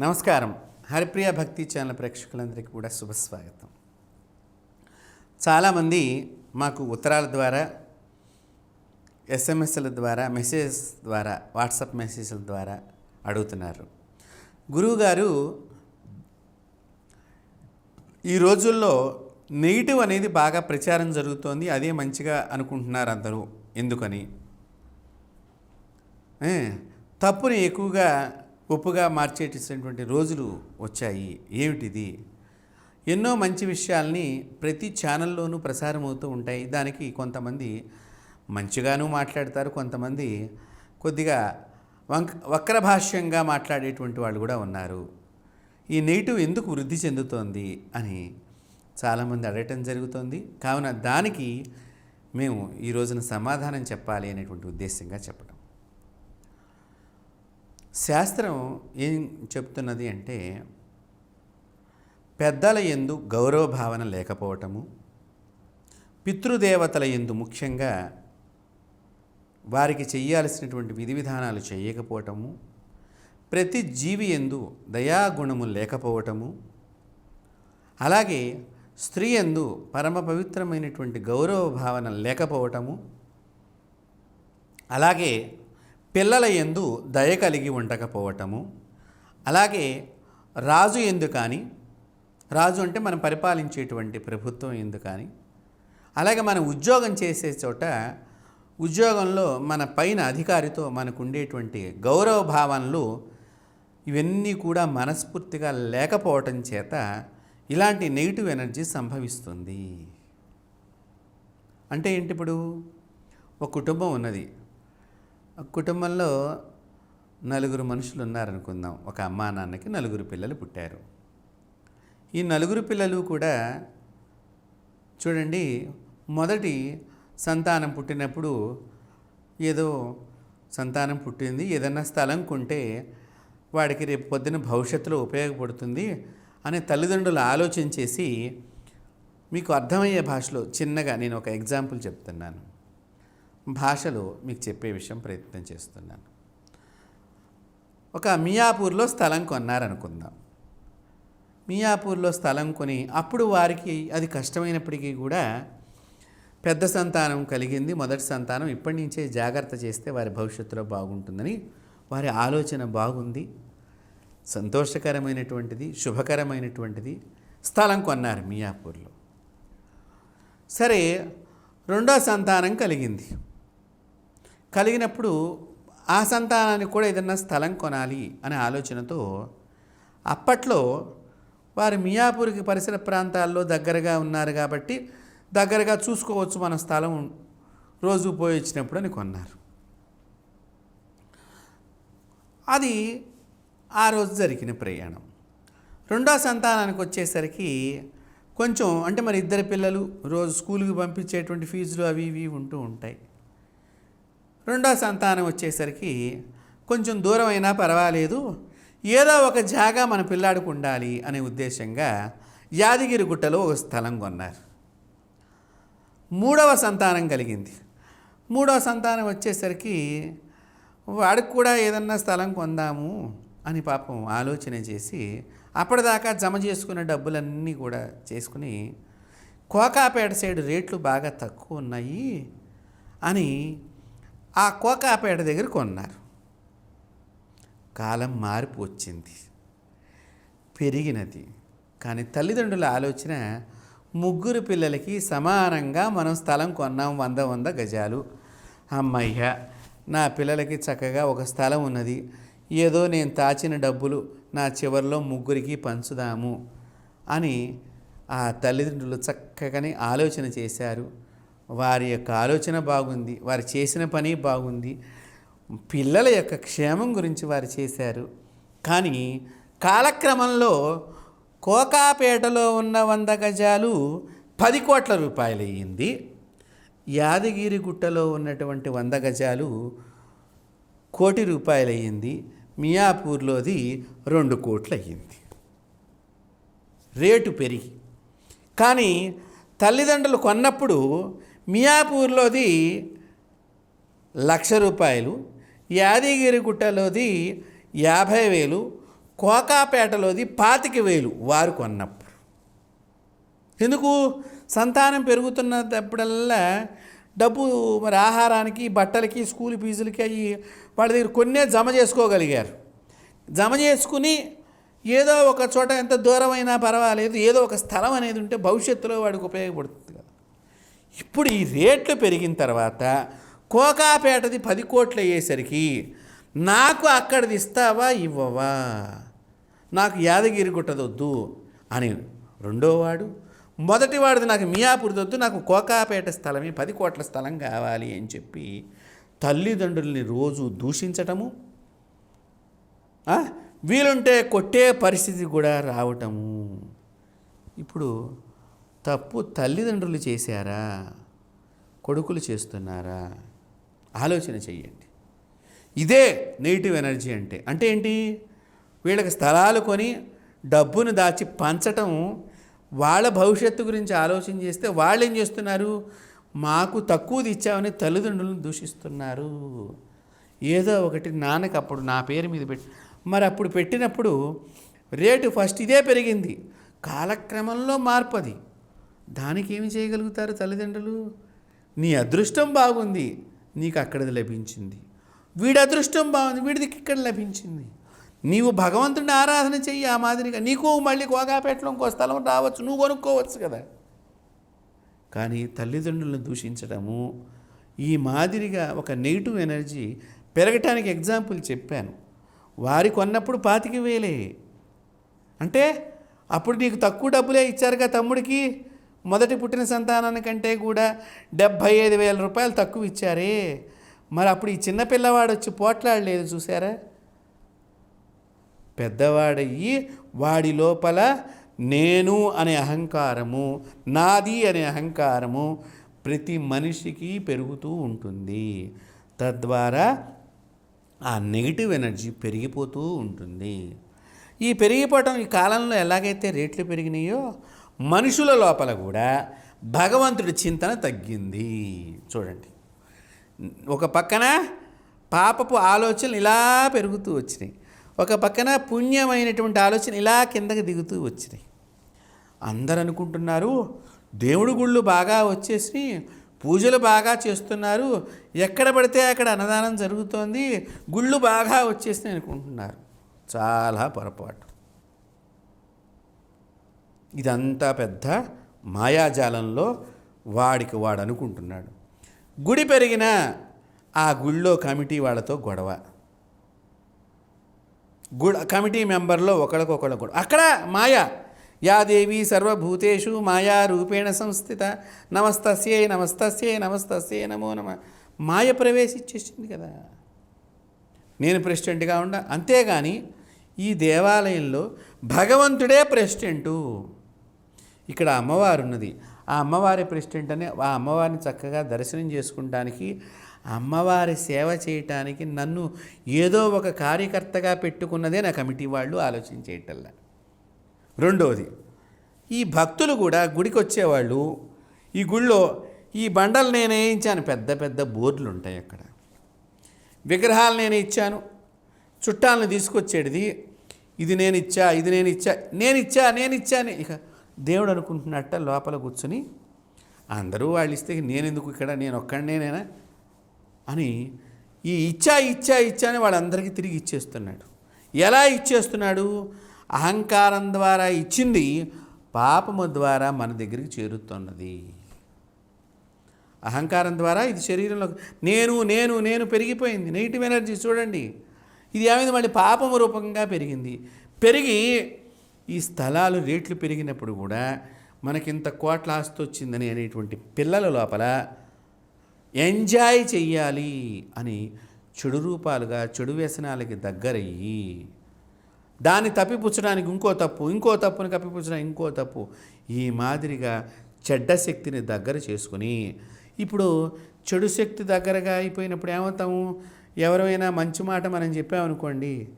నమస్కారం. హరిప్రియ భక్తి ఛానల్ ప్రేక్షకులందరికీ కూడా శుభస్వాగతం. చాలామంది మాకు ఉత్తరాల ద్వారా ఎస్ఎంఎస్ల ద్వారా మెసేజ్ ద్వారా వాట్సాప్ మెసేజ్ల ద్వారా అడుగుతున్నారు. గురువుగారు ఈ రోజుల్లో నెగిటివ్ అనేది బాగా ప్రచారం జరుగుతోంది అదే మంచిగా అనుకుంటున్నారు అందరూ. ఎందుకని? తప్పుని ఎక్కువగా ఒప్పుగా మార్చేటటువంటి రోజులు వచ్చాయి. ఏమిటిది? ఎన్నో మంచి విషయాల్ని ప్రతి ఛానల్లోనూ ప్రసారం అవుతూ ఉంటాయి. దానికి కొంతమంది మంచిగాను మాట్లాడతారు. కొంతమంది కొద్దిగా వంక వక్ర భాష్యంగా మాట్లాడేటువంటి వాళ్ళు కూడా ఉన్నారు. ఈ నెగిటివ్ ఎందుకు వృద్ధి చెందుతోంది అని చాలామంది అడగటం జరుగుతోంది. కావున దానికి మేము ఈ రోజున సమాధానం చెప్పాలి అనేటువంటి ఉద్దేశంగా చెప్పడం. శాస్త్రం ఏం చెప్తున్నది అంటే పెద్దల ఎందు గౌరవ భావన లేకపోవటము పితృదేవతల ఎందు ముఖ్యంగా వారికి చేయాల్సినటువంటి విధి విధానాలు చేయకపోవటము ప్రతి జీవి ఎందు దయాగుణము లేకపోవటము అలాగే స్త్రీ ఎందు పరమ పవిత్రమైనటువంటి గౌరవ భావన లేకపోవటము అలాగే పిల్లల ఎందు దయ కలిగి ఉండకపోవటము. అలాగే రాజు ఎందు కానీ రాజు అంటే మనం పరిపాలించేటువంటి ప్రభుత్వం ఎందు కానీ అలాగే మనం ఉద్యోగం చేసే చోట ఉద్యోగంలో మన పైన అధికారితో మనకు ఉండేటువంటి గౌరవ భావనలు ఇవన్నీ కూడా మనస్ఫూర్తిగా లేకపోవటం చేత ఇలాంటి నెగిటివ్ ఎనర్జీ సంభవిస్తుంది. అంటే ఏంటి ఇప్పుడు? ఒక కుటుంబం ఉన్నది. కుటుంబంలో నలుగురు మనుషులు ఉన్నారనుకుందాం. ఒక అమ్మా నాన్నకి నలుగురు పిల్లలు పుట్టారు. ఈ నలుగురు పిల్లలు కూడా చూడండి మొదటి సంతానం పుట్టినప్పుడు ఏదో సంతానం పుట్టింది ఏదన్నా స్థలం కొంటే వాడికి రేపు పొద్దున భవిష్యత్తులో ఉపయోగపడుతుంది అనే తల్లిదండ్రులు ఆలోచన చేసి మీకు అర్థమయ్యే భాషలో చిన్నగా నేను ఒక ఎగ్జాంపుల్ చెప్తున్నాను. భాషలో మీకు చెప్పే విషయం ప్రయత్నం చేస్తున్నాను. ఒక మియాపూర్లో స్థలం కొన్నారనుకుందాం. మియాపూర్లో స్థలం కొని అప్పుడు వారికి అది కష్టమైనప్పటికీ కూడా పెద్ద సంతానం కలిగింది. మొదటి సంతానం ఇప్పటి నుంచే జాగ్రత్త చేస్తే వారి భవిష్యత్తులో బాగుంటుందని వారి ఆలోచన బాగుంది. సంతోషకరమైనటువంటిది శుభకరమైనటువంటిది స్థలం కొన్నారు మియాపూర్లో. సరే రెండో సంతానం కలిగింది. కలిగినప్పుడు ఆ సంతానానికి కూడా ఏదన్నా స్థలం కొనాలి అనే ఆలోచనతో అప్పట్లో వారు మియాపూర్కి పరిసర ప్రాంతాల్లో దగ్గరగా ఉన్నారు కాబట్టి దగ్గరగా చూసుకోవచ్చు మన స్థలం రోజు పోయి వచ్చినప్పుడు అని కొన్నారు. అది ఆ రోజు జరిగిన ప్రయాణం. రెండో సంతానానికి వచ్చేసరికి కొంచెం అంటే మరి ఇద్దరు పిల్లలు రోజు స్కూల్కి పంపించేటువంటి ఫీజులు అవి ఇవి ఉంటూ ఉంటాయి. రెండో సంతానం వచ్చేసరికి కొంచెం దూరం అయినా పర్వాలేదు. ఏదో ఒక జాగా మన పిల్లాడికి ఉండాలి అనే ఉద్దేశంగా యాదగిరి గుట్టలో ఒక స్థలం కొన్నారు. మూడవ సంతానం కలిగింది. మూడవ సంతానం వచ్చేసరికి వాడికి కూడా ఏదన్నా స్థలం కొందాము అని పాపం ఆలోచన చేసి అప్పటిదాకా జమ చేసుకున్న డబ్బులన్నీ కూడా చేసుకుని కోకాపేట సైడ్ రేట్లు బాగా తక్కువ ఉన్నాయి అని ఆ కోకాపేట దగ్గర కొన్నారు. కాలం మార్పు వచ్చింది. పెరిగినది. కానీ తల్లిదండ్రుల ఆలోచన ముగ్గురు పిల్లలకి సమానంగా మనం స్థలం కొన్నాం వంద వంద గజాలు. అమ్మయ్య నా పిల్లలకి చక్కగా ఒక స్థలం ఉన్నది. ఏదో నేను దాచిన డబ్బులు నా చివరిలో ముగ్గురికి పంచుదాము అని ఆ తల్లిదండ్రులు చక్కగానే ఆలోచన చేశారు. వారి యొక్క ఆలోచన బాగుంది వారు చేసిన పని బాగుంది పిల్లల యొక్క క్షేమం గురించి వారు చేశారు. కానీ కాలక్రమంలో కోకాపేటలో ఉన్న వంద గజాలు పది కోట్ల రూపాయలు అయ్యింది యాదగిరి గుట్టలో ఉన్నటువంటి వంద గజాలు కోటి రూపాయలు అయ్యింది మియాపూర్లోది రెండు కోట్లు అయ్యింది రేటు పెరిగి. కానీ తల్లిదండ్రులు కొన్నప్పుడు మియాపూర్లోది లక్ష రూపాయలు యాదగిరి గుట్టలోది యాభై వేలు కోకాపేటలోది పాతిక వేలు వారు కొన్నప్పుడు. ఎందుకు? సంతానం పెరుగుతున్నప్పుడల్లా డబ్బు మరి ఆహారానికి బట్టలకి స్కూల్ ఫీజులకి అవి వాళ్ళ దగ్గర కొన్నే జమ చేసుకోగలిగారు. జమ చేసుకుని ఏదో ఒక చోట ఎంత దూరమైనా పర్వాలేదు ఏదో ఒక స్థలం అనేది ఉంటే భవిష్యత్తులో వాడికి ఉపయోగపడుతుంది. ఇప్పుడు ఈ రేట్లు పెరిగిన తర్వాత కోకాపేటది పది కోట్లు అయ్యేసరికి నాకు అక్కడిది ఇస్తావా ఇవ్వవా? నాకు యాదగిరి గుట్టదొద్దు అని రెండోవాడు మొదటివాడిది నాకు మియాపురిదొద్దు నాకు కోకాపేట స్థలమే పది కోట్ల స్థలం కావాలి అని చెప్పి తల్లిదండ్రుల్ని రోజు దూషించటము వీలుంటే కొట్టే పరిస్థితి కూడా రావటము. ఇప్పుడు తప్పు తల్లిదండ్రులు చేశారా? కొడుకులు చేస్తున్నారా? ఆలోచన చెయ్యండి. ఇదే నెగిటివ్ ఎనర్జీ అంటే. అంటే ఏంటి? వీళ్ళకి స్థలాలు కొని డబ్బును దాచి పంచటం వాళ్ళ భవిష్యత్తు గురించి ఆలోచన చేస్తే వాళ్ళు ఏం చేస్తున్నారు? మాకు తక్కువది ఇచ్చామని తల్లిదండ్రులను దూషిస్తున్నారు. ఏదో ఒకటి నాన్నకి అప్పుడు నా పేరు మీద పెట్టి మరి అప్పుడు పెట్టినప్పుడు రేటు ఫస్ట్ ఇదే పెరిగింది. కాలక్రమంలో మార్పు అది దానికి ఏమి చేయగలుగుతారు తల్లిదండ్రులు? నీ అదృష్టం బాగుంది నీకు అక్కడిది లభించింది. వీడి అదృష్టం బాగుంది వీడికి ఇక్కడ లభించింది. నీవు భగవంతుడిని ఆరాధన చెయ్యి ఆ మాదిరిగా. నీకు మళ్ళీ కోగాపేటలో ఇంకో స్థలం రావచ్చు నువ్వు కొనుక్కోవచ్చు కదా. కానీ తల్లిదండ్రులను దూషించడము ఈ మాదిరిగా ఒక నెగిటివ్ ఎనర్జీ పెరగటానికి ఎగ్జాంపుల్ చెప్పాను. వారి కొన్నప్పుడు పాతికి వేలే. అంటే అప్పుడు నీకు తక్కువ డబ్బులే ఇచ్చారుగా తమ్ముడికి? మొదటి పుట్టిన సంతానానికంటే కూడా డెబ్భై ఐదు వేల రూపాయలు తక్కువ ఇచ్చారే. మరి అప్పుడు ఈ చిన్న పిల్లవాడు వచ్చి పోట్లాడలేదు చూసారా పెద్దవాడయ్యి వాడి లోపల నేను అనే అహంకారము నాది అనే అహంకారము ప్రతి మనిషికి పెరుగుతూ ఉంటుంది. తద్వారా ఆ నెగిటివ్ ఎనర్జీ పెరిగిపోతూ ఉంటుంది. ఈ పెరిగిపోవటం ఈ కాలంలో ఎలాగైతే రేట్లు పెరిగినాయో మనుషుల లోపల కూడా భగవంతుడి చింతన తగ్గింది. చూడండి. ఒక పక్కన పాపపు ఆలోచనలు ఇలా పెరుగుతూ వచ్చినాయి. ఒక పక్కన పుణ్యమైనటువంటి ఆలోచన ఇలా కిందకి దిగుతూ వచ్చినాయి. అందరు అనుకుంటున్నారు దేవుడి గుళ్ళు బాగా వచ్చేసి పూజలు బాగా చేస్తున్నారు ఎక్కడ పడితే అక్కడ అన్నదానం జరుగుతోంది గుళ్ళు బాగా వచ్చేసినాయి అనుకుంటున్నారు. చాలా పొరపాటు. ఇదంతా పెద్ద మాయాజాలంలో వాడికి వాడు అనుకుంటున్నాడు. గుడి పెరిగిన ఆ గుళ్ళో కమిటీ వాళ్ళతో గొడవ. గుడ్ కమిటీ మెంబర్లో ఒకరికొకరు గొడవ. అక్కడ మాయ. యాదేవి సర్వభూతేషు మాయా రూపేణ సంస్థిత నమస్తస్యే నమస్తస్యే నమస్తస్యే నమో నమ. మాయ ప్రవేశించేసింది కదా. నేను ప్రెసిడెంట్గా ఉండ. అంతేగాని ఈ దేవాలయంలో భగవంతుడే ప్రెసిడెంటు. ఇక్కడ అమ్మవారు ఉన్నది ఆ అమ్మవారి ప్రెసిడెంట్ అని ఆ అమ్మవారిని చక్కగా దర్శనం చేసుకుంటానికి అమ్మవారి సేవ చేయటానికి నన్ను ఏదో ఒక కార్యకర్తగా పెట్టుకున్నదే నా కమిటీ వాళ్ళు ఆలోచించేయటల్లా రెండవది ఈ భక్తులు కూడా గుడికి వచ్చేవాళ్ళు ఈ గుళ్ళో ఈ బండలు నేను వేయించాను పెద్ద పెద్ద బోర్డులు ఉంటాయి అక్కడ. విగ్రహాలు నేను ఇచ్చాను. చుట్టాలను తీసుకొచ్చేటిది ఇది నేను ఇచ్చా ఇది నేను ఇచ్చా నేను ఇచ్చా నేను ఇచ్చాను. ఇక దేవుడు అనుకుంటున్నట్ట లోపల కూర్చుని అందరూ వాళ్ళు ఇస్తే నేను ఎందుకు ఇక్కడ నేను? ఒక్కడనేనేనా అని ఈ ఇచ్చా ఇచ్చా ఇచ్చా అని వాళ్ళందరికీ తిరిగి ఇచ్చేస్తున్నాడు. ఎలా ఇచ్చేస్తున్నాడు? అహంకారం ద్వారా ఇచ్చింది పాపము ద్వారా మన దగ్గరికి చేరుతున్నది. అహంకారం ద్వారా ఇది శరీరంలో నేను నేను నేను పెరిగిపోయింది. నెగిటివ్ ఎనర్జీ చూడండి. ఇది ఏమైంది? మళ్ళీ పాపము రూపంగా పెరిగింది. పెరిగి ఈ స్థలాలు రేట్లు పెరిగినప్పుడు కూడా మనకింత కోట్ల ఆస్తి వచ్చిందని అనేటువంటి పిల్లల లోపల ఎంజాయ్ చెయ్యాలి అని చెడు రూపాలుగా చెడు వ్యసనాలకి దగ్గరయ్యి దాన్ని తప్పిపుచ్చడానికి ఇంకో తప్పు ఇంకో తప్పుని కప్పిపుచ్చడానికి ఇంకో తప్పు ఈ మాదిరిగా చెడ్డ శక్తిని దగ్గర చేసుకుని ఇప్పుడు చెడు శక్తి దగ్గరగా అయిపోయినప్పుడు ఏమవుతాము? ఎవరైనా మంచి మాట మనం చెప్పామనుకోండి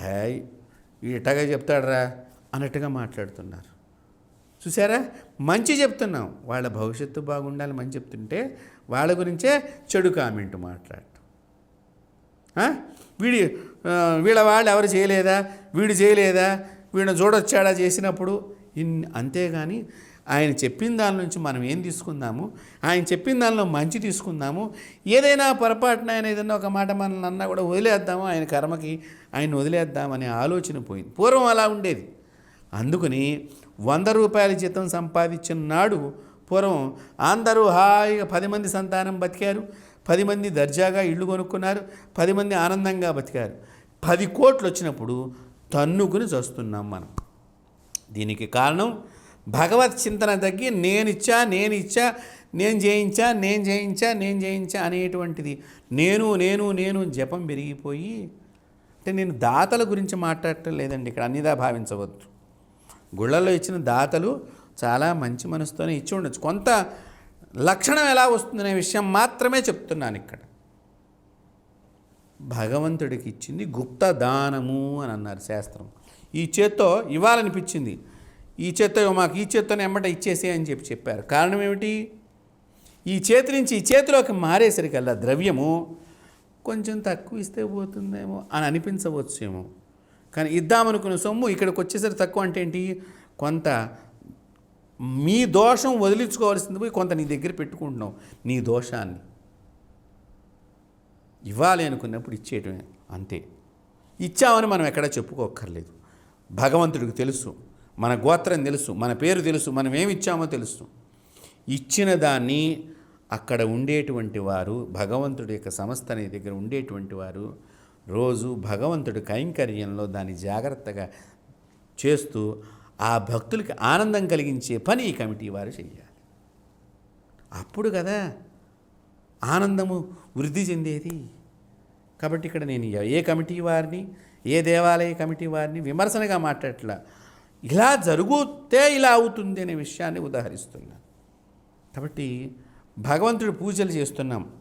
హాయ్ ఇటగా చెప్తాడరా? అన్నట్టుగా మాట్లాడుతున్నారు. చూసారా మంచి చెప్తున్నాం. వాళ్ళ భవిష్యత్తు బాగుండాలి మంచి చెప్తుంటే వాళ్ళ గురించే చెడు కామెంట్ మాట్లాడటం. వీడి వీళ్ళ వాళ్ళు ఎవరు చేయలేదా? వీడు చేయలేదా? వీడిని చూడొచ్చాడా చేసినప్పుడు? ఇన్ అంతేగాని ఆయన చెప్పిన దాని నుంచి మనం ఏం తీసుకుందాము? ఆయన చెప్పిన దానిలో మంచి తీసుకుందాము? ఏదైనా పొరపాటున ఆయన ఏదైనా ఒక మాట మనల్ని అన్నా కూడా వదిలేద్దాము? ఆయన కర్మకి ఆయన వదిలేద్దామనే ఆలోచన పోయింది. పూర్వం అలా ఉండేది. అందుకని వంద రూపాయల జీతం సంపాదించిన నాడు పూర్వం అందరూ హాయిగా పది మంది సంతానం బతికారు పది మంది దర్జాగా ఇళ్ళు కొనుక్కున్నారు పది మంది ఆనందంగా బతికారు. పది కోట్లు వచ్చినప్పుడు తన్నుకుని చస్తున్నాం మనం. దీనికి కారణం భగవత్ చింతన తగ్గి నేనిచ్చా నేను ఇచ్చా నేను చేయించా నేను చేయించా నేను చేయించా అనేటువంటిది నేను నేను నేను జపం పెరిగిపోయి అంటే నేను దాతల గురించి మాట్లాడటం లేదండి ఇక్కడ అన్నిదా భావించవద్దు. గుళ్ళల్లో ఇచ్చిన దాతలు చాలా మంచి మనసుతోనే ఇచ్చి ఉండొచ్చు. కొంత లక్షణం ఎలా వస్తుందనే విషయం మాత్రమే చెప్తున్నాను ఇక్కడ. భగవంతుడికి ఇచ్చింది గుప్త దానము అని అన్నారు శాస్త్రం. ఈ చేత్తో ఇవ్వాలనిపించింది. ఈ చేత్తో మాకు ఈ చేత్తోనే ఎమ్మట ఇచ్చేసే అని చెప్పి చెప్పారు. కారణం ఏమిటి? ఈ చేతి నుంచి ఈ చేతిలోకి మారేసరికల్లా ద్రవ్యము కొంచెం తక్కువ ఇస్తే పోతుందేమో అని అనిపించవచ్చేమో. కానీ ఇద్దామనుకున్న సొమ్ము ఇక్కడికి వచ్చేసరికి తక్కువ అంటే ఏంటి? కొంత మీ దోషం వదిలించుకోవాల్సింది పోయి కొంత నీ దగ్గర పెట్టుకుంటున్నావు నీ దోషాన్ని. ఇవ్వాలి అనుకున్నప్పుడు ఇచ్చేయటమే అంతే. ఇచ్చామని మనం ఎక్కడా చెప్పుకోక్కర్లేదు. భగవంతుడికి తెలుసు మన గోత్రం తెలుసు మన పేరు తెలుసు మనం ఏమి ఇచ్చామో తెలుసు. ఇచ్చిన దాన్ని అక్కడ ఉండేటువంటి వారు భగవంతుడి యొక్క సంస్థ దగ్గర ఉండేటువంటి వారు రోజు భగవంతుడి కైంకర్యంలో దాన్ని జాగ్రత్తగా చేస్తూ ఆ భక్తులకి ఆనందం కలిగించే పని ఈ కమిటీ వారు చేయాలి అప్పుడు కదా ఆనందము వృద్ధి చెందేది. కాబట్టి ఇక్కడ నేను ఏ కమిటీ వారిని ఏ దేవాలయ కమిటీ వారిని విమర్శనగా మాట్లాడట్లా ఇలా జరుగుతే ఇలా అవుతుంది అనే విషయాన్ని ఉదాహరిస్తున్నాను కాబట్టి భగవంతుడు పూజలు చేస్తున్నాం.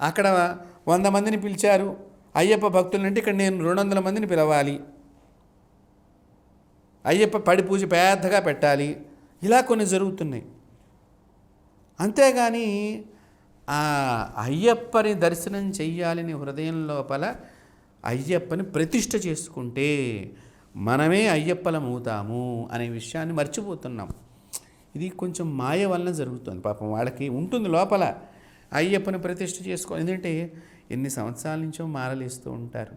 అక్కడ వంద మందిని పిలిచారు. అయ్యప్ప భక్తులంటే ఇక్కడ నేను రెండు వందల మందిని పిలవాలి. అయ్యప్ప పడి పూజ పెద్దగా పెట్టాలి. ఇలా కొన్ని జరుగుతున్నాయి. అంతేగాని ఆ అయ్యప్పని దర్శనం చెయ్యాలని హృదయం లోపల అయ్యప్పని ప్రతిష్ట చేసుకుంటే మనమే అయ్యప్పలమవుతాము అనే విషయాన్ని మర్చిపోతున్నాం. ఇది కొంచెం మాయ వలన జరుగుతుంది. పాపం వాళ్ళకి ఉంటుంది లోపల అయ్యప్పని ప్రతిష్ట చేసుకో ఎందుకంటే ఎన్ని సంవత్సరాల నుంచో మాలలేస్తూ ఉంటారు.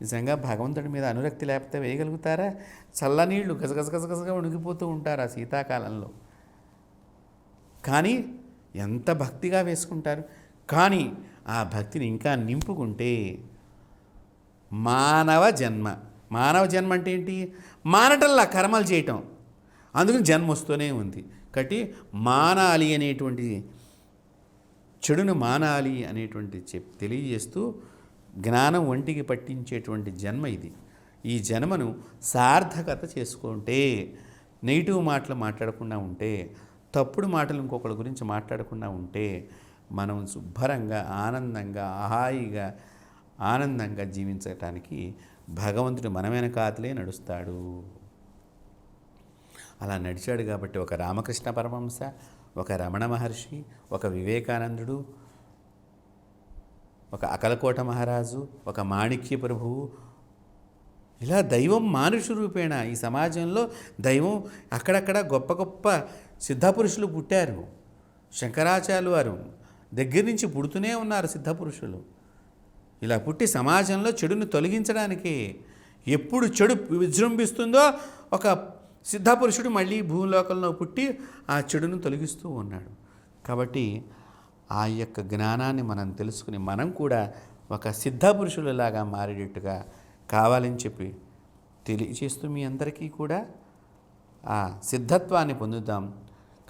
నిజంగా భగవంతుడి మీద అనురక్తి లేకపోతే వేయగలుగుతారా? చల్లనీళ్ళు గజగజగజగజగా ఉణిగిపోతూ ఉంటారు ఆ శీతాకాలంలో. కానీ ఎంత భక్తిగా వేసుకుంటారు. కానీ ఆ భక్తిని ఇంకా నింపుకుంటే మానవ జన్మ. మానవ జన్మ అంటే ఏంటి? మానటల్లా కర్మలు చేయటం. అందుకని జన్మ వస్తూనే ఉంది. కాబట్టి మానాలి అనేటువంటి చెడును మానాలి అనేటువంటి చెప్ తెలియజేస్తూ జ్ఞానం ఒంటికి పట్టించేటువంటి జన్మ ఇది. ఈ జన్మను సార్థకత చేసుకుంటే నెగిటివ్ మాటలు మాట్లాడకుండా ఉంటే తప్పుడు మాటలు ఇంకొకరి గురించి మాట్లాడకుండా ఉంటే మనం శుభ్రంగా ఆనందంగా హాయిగా ఆనందంగా జీవించటానికి భగవంతుడు మన వెనకాతలే నడుస్తాడు. అలా నడిచాడు కాబట్టి ఒక రామకృష్ణ పరమహంస ఒక రమణ మహర్షి ఒక వివేకానందుడు ఒక అకలకోట మహారాజు ఒక మాణిక్య ప్రభువు. ఇలా దైవం మానుష రూపేణ ఈ సమాజంలో దైవం అక్కడక్కడ గొప్ప గొప్ప సిద్ధపురుషులు పుట్టారు. శంకరాచార్యులు వారు దగ్గర నుంచి పుడుతూనే ఉన్నారు సిద్ధపురుషులు. ఇలా పుట్టి సమాజంలో చెడును తొలగించడానికి ఎప్పుడు చెడు విజృంభిస్తుందో ఒక సిద్ధపురుషుడు మళ్ళీ భూలోకంలో పుట్టి ఆ చెడును తొలగిస్తూ ఉన్నాడు. కాబట్టి ఆ యొక్క జ్ఞానాన్ని మనం తెలుసుకుని మనం కూడా ఒక సిద్ధపురుషులలాగా మారేటట్టుగా కావాలని చెప్పి తెలియచేస్తూ మీ అందరికీ కూడా ఆ సిద్ధత్వాన్ని పొందుదాం.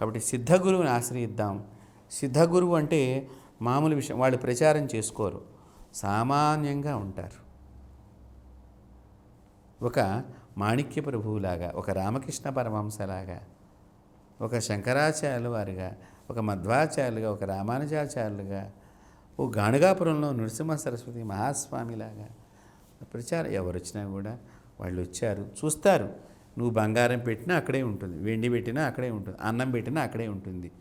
కాబట్టి సిద్ధగురువుని ఆశ్రయిద్దాం. సిద్ధగురువు అంటే మామూలు విషయం వాళ్ళు ప్రచారం చేసుకోరు. సామాన్యంగా ఉంటారు. ఒక మాణిక్య ప్రభువులాగా ఒక రామకృష్ణ పరమహంసలాగా ఒక శంకరాచార్యుల వారిగా ఒక మధ్వాచార్యులుగా ఒక రామానుజాచార్యులుగా ఓ గాణగాపురంలో నృసింహ సరస్వతి మహాస్వామిలాగా ప్రచారం. ఎవరు వచ్చినా కూడా వాళ్ళు వచ్చారు చూస్తారు. నువ్వు బంగారం పెట్టినా అక్కడే ఉంటుంది వెండి పెట్టినా అక్కడే ఉంటుంది అన్నం పెట్టినా అక్కడే ఉంటుంది.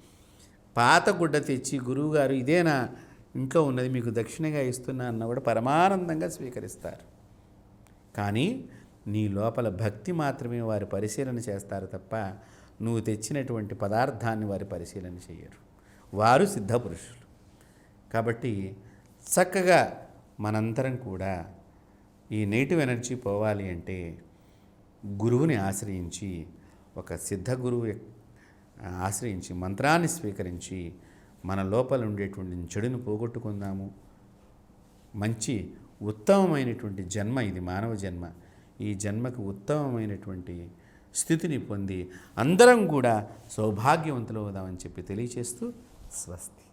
పాత గుడ్డ తెచ్చి గురువుగారు ఇదేనా ఇంట్లో ఉన్నది మీకు దక్షిణగా ఇస్తున్నా అన్న కూడా పరమానందంగా స్వీకరిస్తారు. కానీ నీ లోపల భక్తి మాత్రమే వారి పరిశీలన చేస్తారు తప్ప నువ్వు తెచ్చినటువంటి పదార్థాన్ని వారి పరిశీలన చేయరు. వారు సిద్ధపురుషులు కాబట్టి చక్కగా మనందరం కూడా ఈ నెగిటివ్ ఎనర్జీ పోవాలి అంటే గురువుని ఆశ్రయించి ఒక సిద్ధ గురువు ఆశ్రయించి మంత్రాన్ని స్వీకరించి మన లోపల ఉండేటువంటి చెడును పోగొట్టుకుందాము. మంచి ఉత్తమమైనటువంటి జన్మ ఇది మానవ జన్మ. ఈ జన్మకు ఉత్తమమైనటువంటి స్థితిని పొంది అందరం కూడా సౌభాగ్యవంతులు అవుదామని చెప్పి తెలియచేస్తూ స్వస్తి.